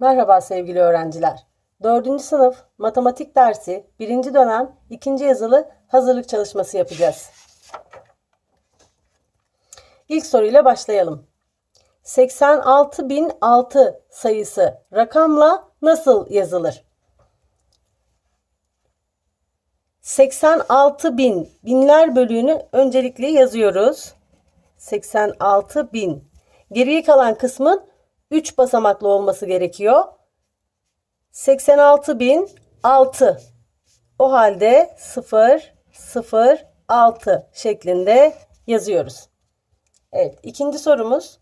Merhaba sevgili öğrenciler. 4. sınıf matematik dersi 1. dönem 2. yazılı hazırlık çalışması yapacağız. İlk soruyla başlayalım. 86.006 sayısı rakamla nasıl yazılır? 86.000 binler bölüğünü öncelikle yazıyoruz. 86.000. Geriye kalan kısmın 3 basamaklı olması gerekiyor. 86.006. O halde 0 0 6 şeklinde yazıyoruz. Evet, ikinci sorumuz.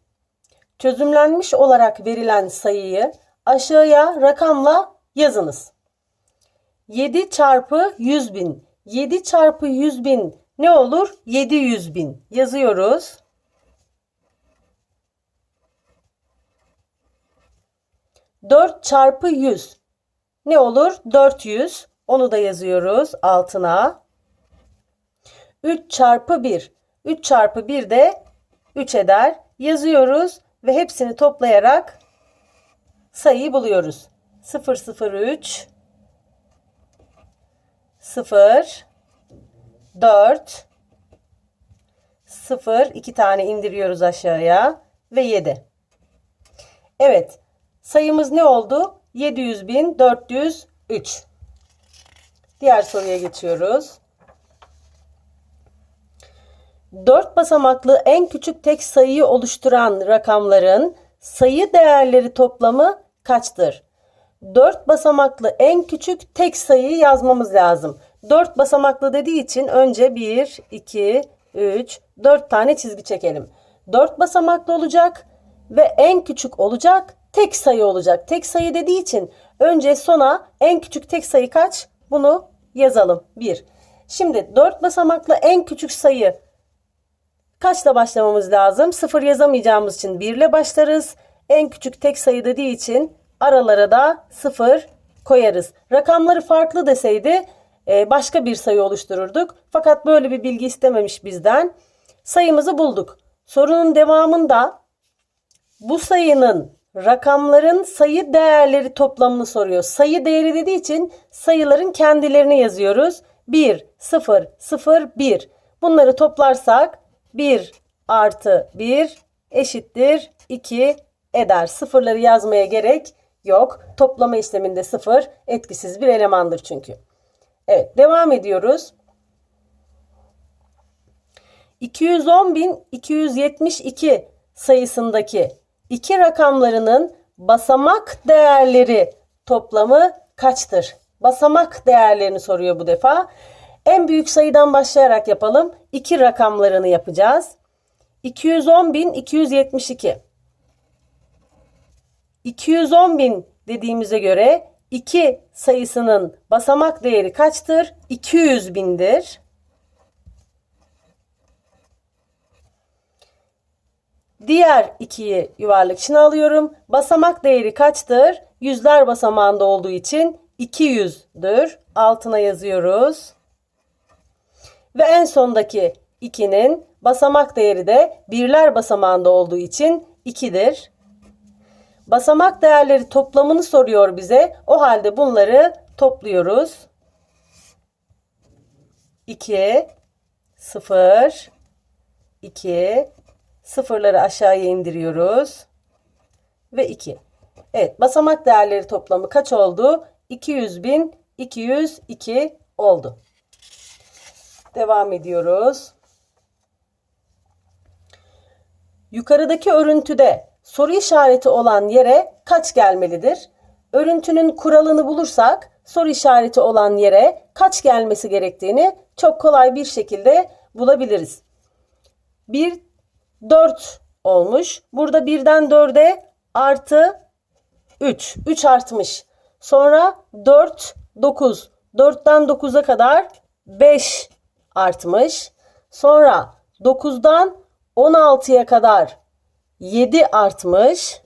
Çözümlenmiş olarak verilen sayıyı aşağıya rakamla yazınız. 7 çarpı 100 bin. 7 çarpı 100 bin ne olur? 700 bin. Yazıyoruz. 4 çarpı 100 ne olur? 400. Onu da yazıyoruz altına. 3 çarpı 1. 3 çarpı 1 de 3 eder. Yazıyoruz ve hepsini toplayarak sayıyı buluyoruz. 003 0 4 0 2 tane indiriyoruz aşağıya ve 7. Evet. Sayımız ne oldu? 700.403. Diğer soruya geçiyoruz. 4 basamaklı en küçük tek sayıyı oluşturan rakamların sayı değerleri toplamı kaçtır? 4 basamaklı en küçük tek sayıyı yazmamız lazım. 4 basamaklı dediği için önce 1, 2, 3, 4 tane çizgi çekelim. 4 basamaklı olacak ve en küçük olacak, tek sayı olacak. Tek sayı dediği için önce sona en küçük tek sayı kaç? Bunu yazalım. 1. Şimdi 4 basamaklı en küçük sayı kaçla başlamamız lazım? 0 yazamayacağımız için 1 ile başlarız. En küçük tek sayı dediği için aralara da 0 koyarız. Rakamları farklı deseydi e, başka bir sayı oluştururduk. Fakat böyle bir bilgi istememiş bizden. Sayımızı bulduk. Sorunun devamında bu sayının rakamların sayı değerleri toplamını soruyor. Sayı değeri dediği için sayıların kendilerini yazıyoruz. 1, 0, 0, 1. Bunları toplarsak 1 artı 1 eşittir 2 eder. Sıfırları yazmaya gerek yok. Toplama işleminde sıfır etkisiz bir elemandır çünkü. Evet devam ediyoruz. 210.272 sayısındaki iki rakamlarının basamak değerleri toplamı kaçtır? Basamak değerlerini soruyor bu defa. En büyük sayıdan başlayarak yapalım. İki rakamlarını yapacağız. 210.272. 210.000 dediğimize göre 2 sayısının basamak değeri kaçtır? 200 bindir. Diğer 2'yi yuvarlak içine alıyorum. Basamak değeri kaçtır? Yüzler basamağında olduğu için 200'dür. Altına yazıyoruz. Ve en sondaki 2'nin basamak değeri de birler basamağında olduğu için 2'dir. Basamak değerleri toplamını soruyor bize. O halde bunları topluyoruz. 2 0 2 sıfırları aşağıya indiriyoruz. Ve 2. Evet basamak değerleri toplamı kaç oldu? 200.202 oldu. Devam ediyoruz. Yukarıdaki örüntüde soru işareti olan yere kaç gelmelidir? Örüntünün kuralını bulursak soru işareti olan yere kaç gelmesi gerektiğini çok kolay bir şekilde bulabiliriz. 1 4 olmuş. Burada birden 4'e artı 3. 3 artmış. Sonra 4 9. 4'ten 9'a kadar 5 artmış. Sonra 9'dan 16'ya kadar 7 artmış.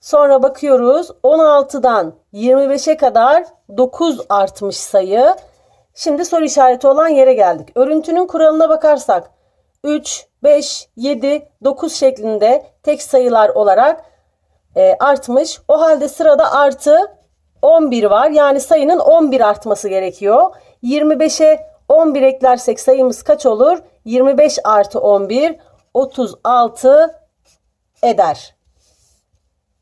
Sonra bakıyoruz 16'dan 25'e kadar 9 artmış sayı. Şimdi soru işareti olan yere geldik. Örüntünün kuralına bakarsak 3, 5, 7, 9 şeklinde tek sayılar olarak e, artmış. O halde sırada artı 11 var. Yani sayının 11 artması gerekiyor. 25'e 11 eklersek sayımız kaç olur? 25 artı 11 36 eder.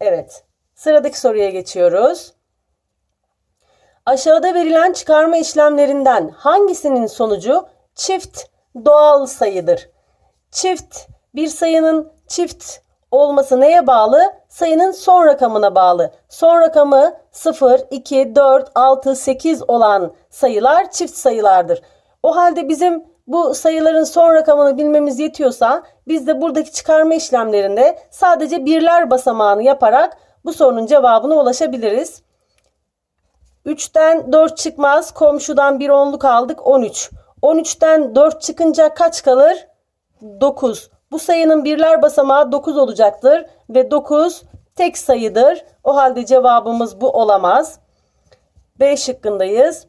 Evet. Sıradaki soruya geçiyoruz. Aşağıda verilen çıkarma işlemlerinden hangisinin sonucu çift doğal sayıdır? Çift bir sayının çift olması neye bağlı? Sayının son rakamına bağlı. Son rakamı 0, 2, 4, 6, 8 olan sayılar çift sayılardır. O halde bizim bu sayıların son rakamını bilmemiz yetiyorsa biz de buradaki çıkarma işlemlerinde sadece birler basamağını yaparak bu sorunun cevabına ulaşabiliriz. 3'ten 4 çıkmaz. Komşudan bir onluk aldık 13. 13'ten 4 çıkınca kaç kalır? 9. Bu sayının birler basamağı 9 olacaktır ve 9 tek sayıdır. O halde cevabımız bu olamaz. B şıkkındayız.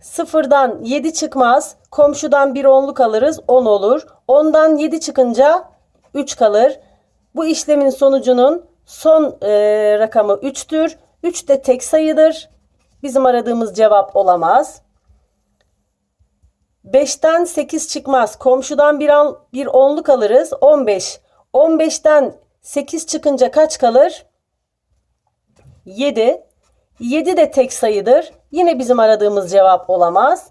Sıfırdan 7 çıkmaz. Komşudan bir onluk alırız 10 olur. 10'dan 7 çıkınca 3 kalır. Bu işlemin sonucunun son e, rakamı 3'tür. 3 de tek sayıdır. Bizim aradığımız cevap olamaz. 5'ten 8 çıkmaz. Komşudan bir, an, bir onluk alırız. 15. 15'ten 8 çıkınca kaç kalır? 7. 7 de tek sayıdır. Yine bizim aradığımız cevap olamaz.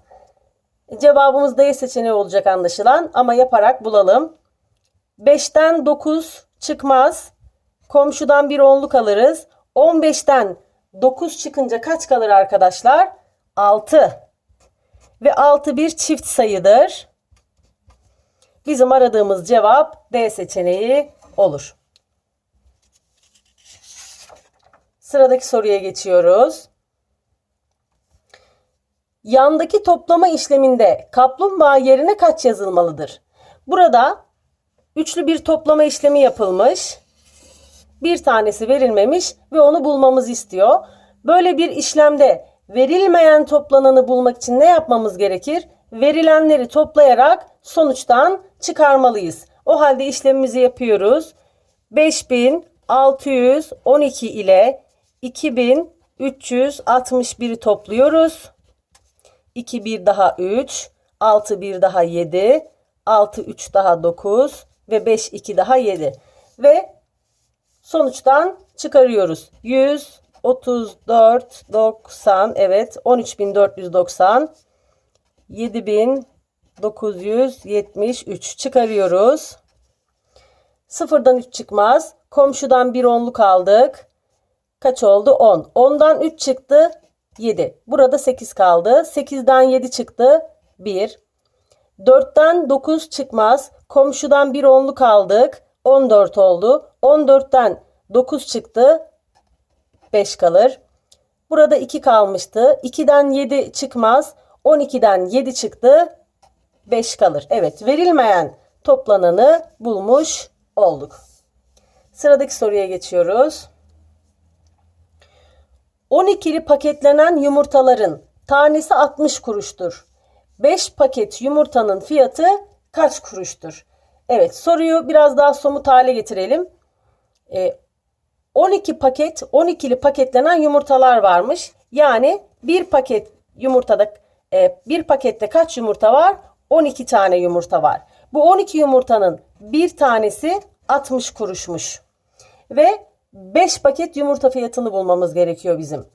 Cevabımız D seçeneği olacak anlaşılan ama yaparak bulalım. 5'ten 9 çıkmaz. Komşudan bir onluk alırız. 15'ten 9 çıkınca kaç kalır arkadaşlar? 6. Ve 6 bir çift sayıdır. Bizim aradığımız cevap D seçeneği olur. Sıradaki soruya geçiyoruz. Yandaki toplama işleminde kaplumbağa yerine kaç yazılmalıdır? Burada üçlü bir toplama işlemi yapılmış. Bir tanesi verilmemiş ve onu bulmamız istiyor. Böyle bir işlemde verilmeyen toplananı bulmak için ne yapmamız gerekir? Verilenleri toplayarak sonuçtan çıkarmalıyız. O halde işlemimizi yapıyoruz. 5612 ile 2361'i topluyoruz. 2 bir daha 3, 6 bir daha 7, 6 3 daha 9 ve 5 2 daha 7. Ve sonuçtan çıkarıyoruz. 100 34 90 evet 13490 7973 çıkarıyoruz. Sıfırdan 3 çıkmaz. Komşudan bir onluk aldık. Kaç oldu? 10. 10'dan 3 çıktı. 7. Burada 8 kaldı. 8'den 7 çıktı. 1. 4'ten 9 çıkmaz. Komşudan bir onluk aldık. 14 oldu. 14'ten 9 çıktı. 5 kalır. Burada 2 kalmıştı. 2'den 7 çıkmaz. 12'den 7 çıktı. 5 kalır. Evet verilmeyen toplananı bulmuş olduk. Sıradaki soruya geçiyoruz. 12'li paketlenen yumurtaların tanesi 60 kuruştur. 5 paket yumurtanın fiyatı kaç kuruştur? Evet soruyu biraz daha somut hale getirelim. Ee, 12 paket 12'li paketlenen yumurtalar varmış. Yani bir paket yumurtada e, bir pakette kaç yumurta var? 12 tane yumurta var. Bu 12 yumurtanın bir tanesi 60 kuruşmuş. Ve 5 paket yumurta fiyatını bulmamız gerekiyor bizim.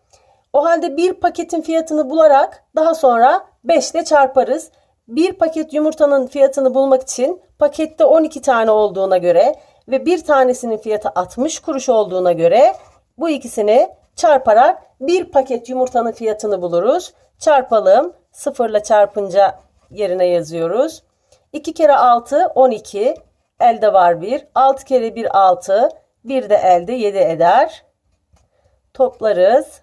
O halde bir paketin fiyatını bularak daha sonra 5 ile çarparız. Bir paket yumurtanın fiyatını bulmak için pakette 12 tane olduğuna göre ve bir tanesinin fiyatı 60 kuruş olduğuna göre bu ikisini çarparak bir paket yumurtanın fiyatını buluruz. Çarpalım. Sıfırla çarpınca yerine yazıyoruz. 2 kere 6 12. Elde var 1. 6 kere 1 6. 1 de elde 7 eder. Toplarız.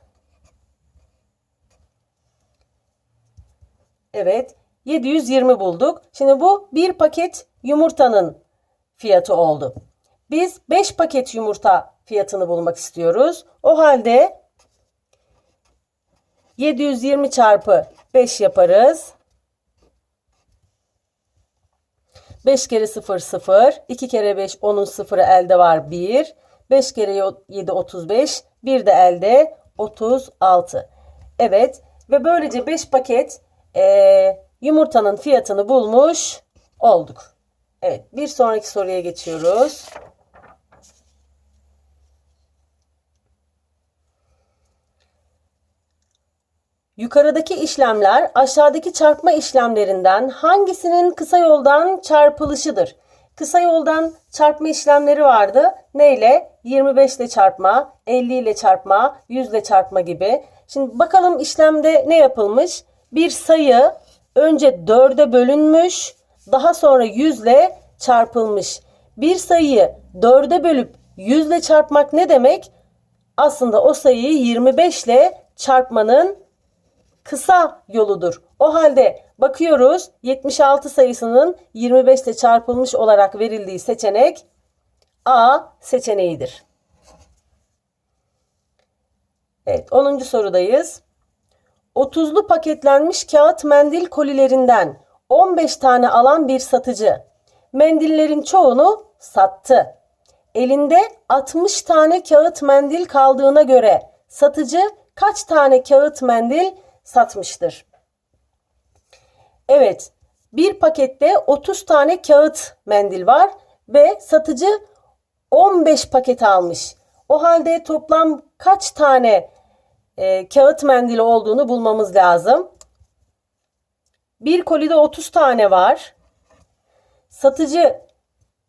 Evet. 720 bulduk. Şimdi bu bir paket yumurtanın fiyatı oldu. Biz 5 paket yumurta fiyatını bulmak istiyoruz. O halde 720 çarpı 5 yaparız. 5 kere 0 0. 2 kere 5 10'un sıfırı elde var 1. 5 kere 7 35. Bir de elde 36. Evet ve böylece 5 paket eee, yumurtanın fiyatını bulmuş olduk. Evet bir sonraki soruya geçiyoruz. Yukarıdaki işlemler aşağıdaki çarpma işlemlerinden hangisinin kısa yoldan çarpılışıdır? Kısa yoldan çarpma işlemleri vardı. Neyle? 25 ile çarpma, 50 ile çarpma, 100 ile çarpma gibi. Şimdi bakalım işlemde ne yapılmış? Bir sayı önce 4'e bölünmüş, daha sonra 100 ile çarpılmış. Bir sayıyı 4'e bölüp 100 ile çarpmak ne demek? Aslında o sayıyı 25 ile çarpmanın kısa yoludur. O halde bakıyoruz 76 sayısının 25 ile çarpılmış olarak verildiği seçenek A seçeneğidir. Evet 10. sorudayız. 30'lu paketlenmiş kağıt mendil kolilerinden 15 tane alan bir satıcı mendillerin çoğunu sattı. Elinde 60 tane kağıt mendil kaldığına göre satıcı kaç tane kağıt mendil satmıştır? Evet, bir pakette 30 tane kağıt mendil var ve satıcı 15 paket almış. O halde toplam kaç tane e, kağıt mendili olduğunu bulmamız lazım. Bir kolide 30 tane var. Satıcı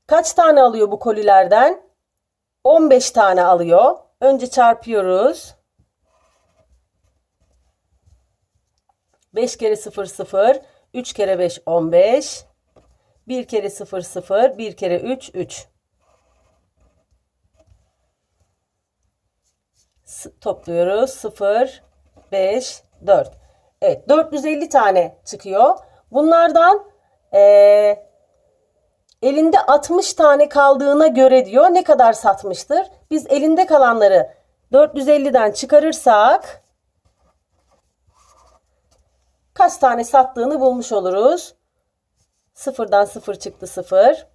kaç tane alıyor bu kolilerden? 15 tane alıyor. Önce çarpıyoruz. 5 kere 0 0, 3 kere 5 15. 1 kere 0 0, 1 kere 3 3. S- topluyoruz. 0 5 4. Evet 450 tane çıkıyor. Bunlardan eee, elinde 60 tane kaldığına göre diyor ne kadar satmıştır? Biz elinde kalanları 450'den çıkarırsak kaç tane sattığını bulmuş oluruz. Sıfırdan sıfır çıktı sıfır.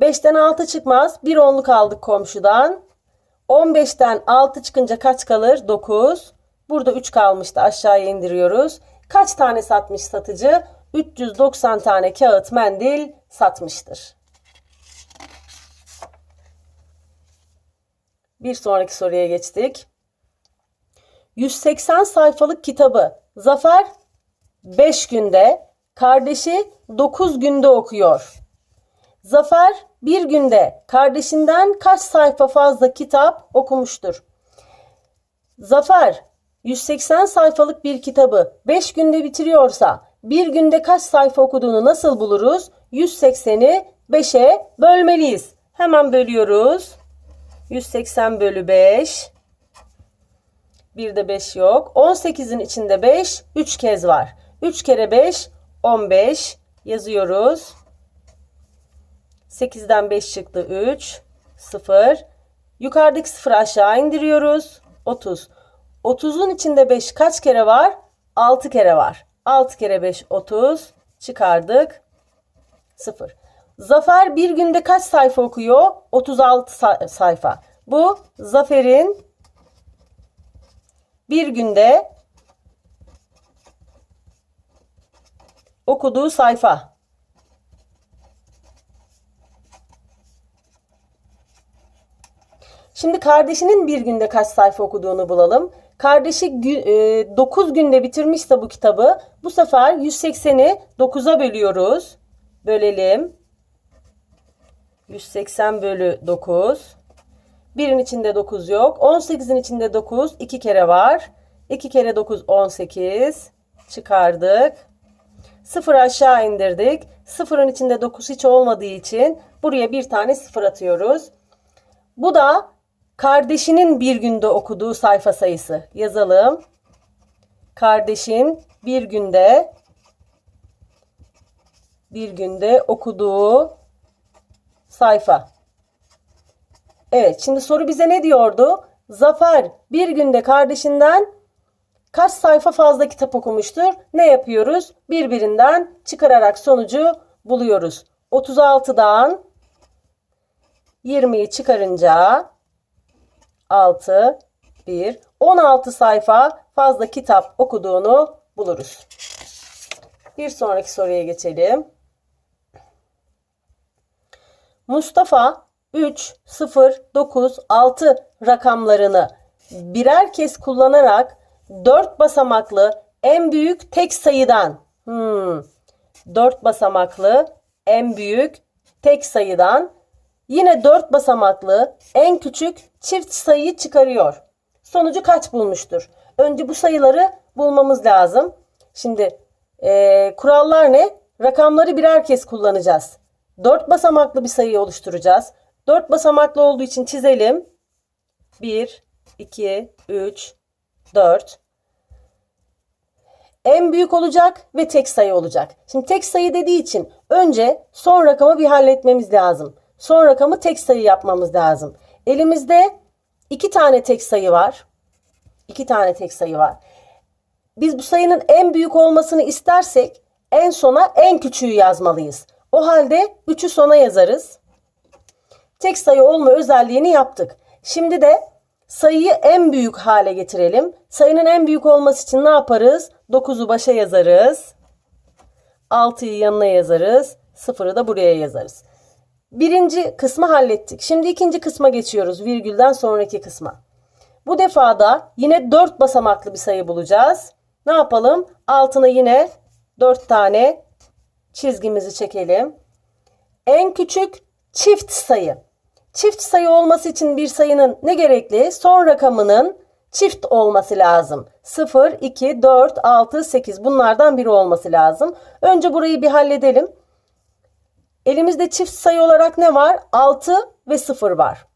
5'ten 6 çıkmaz. Bir onluk aldık komşudan. 15'ten 6 çıkınca kaç kalır? 9. Burada 3 kalmıştı. Aşağıya indiriyoruz. Kaç tane satmış satıcı? 390 tane kağıt mendil satmıştır. Bir sonraki soruya geçtik. 180 sayfalık kitabı Zafer 5 günde, kardeşi 9 günde okuyor. Zafer bir günde kardeşinden kaç sayfa fazla kitap okumuştur? Zafer 180 sayfalık bir kitabı 5 günde bitiriyorsa bir günde kaç sayfa okuduğunu nasıl buluruz? 180'i 5'e bölmeliyiz. Hemen bölüyoruz. 180 bölü 5. Bir de 5 yok. 18'in içinde 5 3 kez var. 3 kere 5 15 yazıyoruz. 8'den 5 çıktı 3 0. Yukarıdaki 0 aşağı indiriyoruz. 30. 30'un içinde 5 kaç kere var? 6 kere var. 6 kere 5 30 çıkardık. 0. Zafer bir günde kaç sayfa okuyor? 36 sa- sayfa. Bu Zafer'in bir günde okuduğu sayfa. Şimdi kardeşinin bir günde kaç sayfa okuduğunu bulalım. Kardeşi 9 günde bitirmişse bu kitabı bu sefer 180'i 9'a bölüyoruz. Bölelim. 180 bölü 9. Birin içinde 9 yok. 18'in içinde 9 2 kere var. 2 kere 9 18. Çıkardık. 0 aşağı indirdik. 0'ın içinde 9 hiç olmadığı için buraya bir tane 0 atıyoruz. Bu da kardeşinin bir günde okuduğu sayfa sayısı. Yazalım. Kardeşin bir günde bir günde okuduğu sayfa. Evet, şimdi soru bize ne diyordu? Zafer bir günde kardeşinden kaç sayfa fazla kitap okumuştur? Ne yapıyoruz? Birbirinden çıkararak sonucu buluyoruz. 36'dan 20'yi çıkarınca 6, 1. 16 sayfa fazla kitap okuduğunu buluruz. Bir sonraki soruya geçelim. Mustafa 3, 0, 9, 6 rakamlarını birer kez kullanarak 4 basamaklı en büyük tek sayıdan hmm, 4 basamaklı en büyük tek sayıdan yine 4 basamaklı en küçük çift sayıyı çıkarıyor. Sonucu kaç bulmuştur? Önce bu sayıları bulmamız lazım. Şimdi eee, kurallar ne? Rakamları birer kez kullanacağız. 4 basamaklı bir sayı oluşturacağız. 4 basamaklı olduğu için çizelim. 1, 2, 3, 4. En büyük olacak ve tek sayı olacak. Şimdi tek sayı dediği için önce son rakamı bir halletmemiz lazım. Son rakamı tek sayı yapmamız lazım. Elimizde iki tane tek sayı var. İki tane tek sayı var. Biz bu sayının en büyük olmasını istersek en sona en küçüğü yazmalıyız. O halde 3'ü sona yazarız. Tek sayı olma özelliğini yaptık. Şimdi de sayıyı en büyük hale getirelim. Sayının en büyük olması için ne yaparız? 9'u başa yazarız. 6'yı yanına yazarız. 0'ı da buraya yazarız. Birinci kısmı hallettik. Şimdi ikinci kısma geçiyoruz. Virgülden sonraki kısma. Bu defada yine 4 basamaklı bir sayı bulacağız. Ne yapalım? Altına yine 4 tane çizgimizi çekelim. En küçük çift sayı. Çift sayı olması için bir sayının ne gerekli? Son rakamının çift olması lazım. 0, 2, 4, 6, 8 bunlardan biri olması lazım. Önce burayı bir halledelim. Elimizde çift sayı olarak ne var? 6 ve 0 var.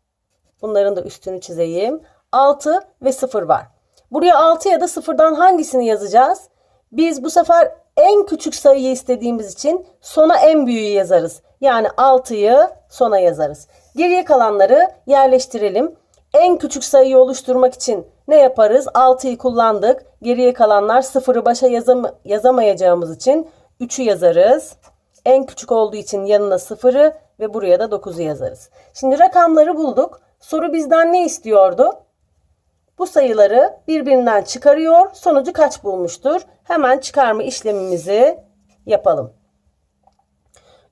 Bunların da üstünü çizeyim. 6 ve 0 var. Buraya 6 ya da 0'dan hangisini yazacağız? Biz bu sefer en küçük sayıyı istediğimiz için sona en büyüğü yazarız. Yani 6'yı sona yazarız. Geriye kalanları yerleştirelim. En küçük sayıyı oluşturmak için ne yaparız? 6'yı kullandık. Geriye kalanlar 0'ı başa yazam- yazamayacağımız için 3'ü yazarız. En küçük olduğu için yanına 0'ı ve buraya da 9'u yazarız. Şimdi rakamları bulduk. Soru bizden ne istiyordu? Bu sayıları birbirinden çıkarıyor. Sonucu kaç bulmuştur? Hemen çıkarma işlemimizi yapalım.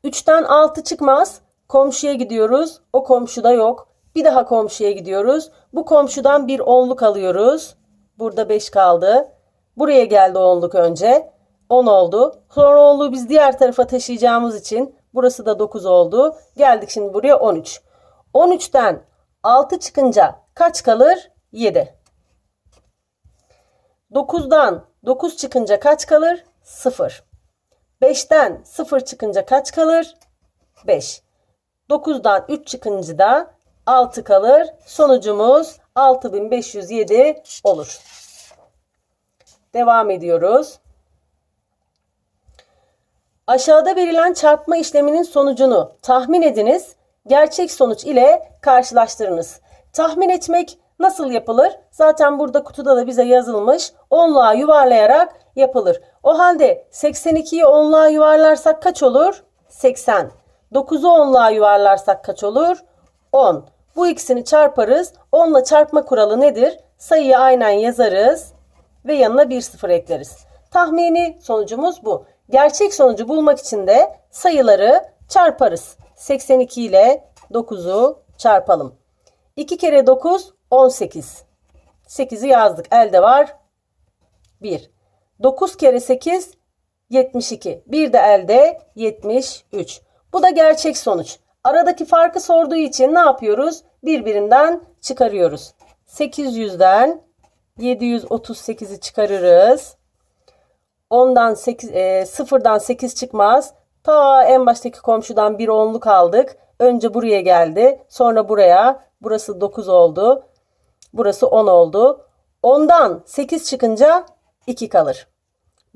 3'ten 6 çıkmaz. Komşuya gidiyoruz. O komşuda yok. Bir daha komşuya gidiyoruz. Bu komşudan bir onluk alıyoruz. Burada 5 kaldı. Buraya geldi onluk önce. 10 oldu. Sonra onluğu biz diğer tarafa taşıyacağımız için burası da 9 oldu. Geldik şimdi buraya 13. 13'ten 6 çıkınca kaç kalır? 7. 9'dan 9 çıkınca kaç kalır? 0. 5'ten 0 çıkınca kaç kalır? 5. 9'dan 3 çıkınca da 6 kalır. Sonucumuz 6507 olur. Devam ediyoruz. Aşağıda verilen çarpma işleminin sonucunu tahmin ediniz. Gerçek sonuç ile karşılaştırınız. Tahmin etmek nasıl yapılır? Zaten burada kutuda da bize yazılmış. Onluğa yuvarlayarak yapılır. O halde 82'yi onluğa yuvarlarsak kaç olur? 80. 9'u onluğa yuvarlarsak kaç olur? 10. Bu ikisini çarparız. 10 ile çarpma kuralı nedir? Sayıyı aynen yazarız ve yanına bir sıfır ekleriz. Tahmini sonucumuz bu. Gerçek sonucu bulmak için de sayıları çarparız. 82 ile 9'u çarpalım. 2 kere 9 18. 8'i yazdık. Elde var 1. 9 kere 8 72. Bir de elde 73. Bu da gerçek sonuç. Aradaki farkı sorduğu için ne yapıyoruz? Birbirinden çıkarıyoruz. 800'den 738'i çıkarırız. Ondan 8, e, sıfırdan 8 çıkmaz. Ta en baştaki komşudan bir onluk aldık. Önce buraya geldi. Sonra buraya. Burası 9 oldu. Burası 10 oldu. 10'dan 8 çıkınca 2 kalır.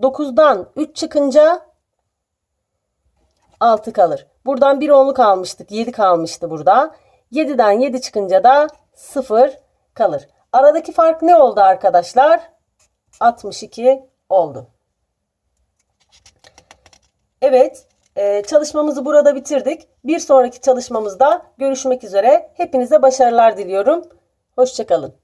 9'dan 3 çıkınca 6 kalır. Buradan bir onluk almıştık. 7 kalmıştı burada. 7'den 7 çıkınca da 0 kalır. Aradaki fark ne oldu arkadaşlar? 62 oldu. Evet, e, çalışmamızı burada bitirdik. Bir sonraki çalışmamızda görüşmek üzere. Hepinize başarılar diliyorum. Hoşçakalın.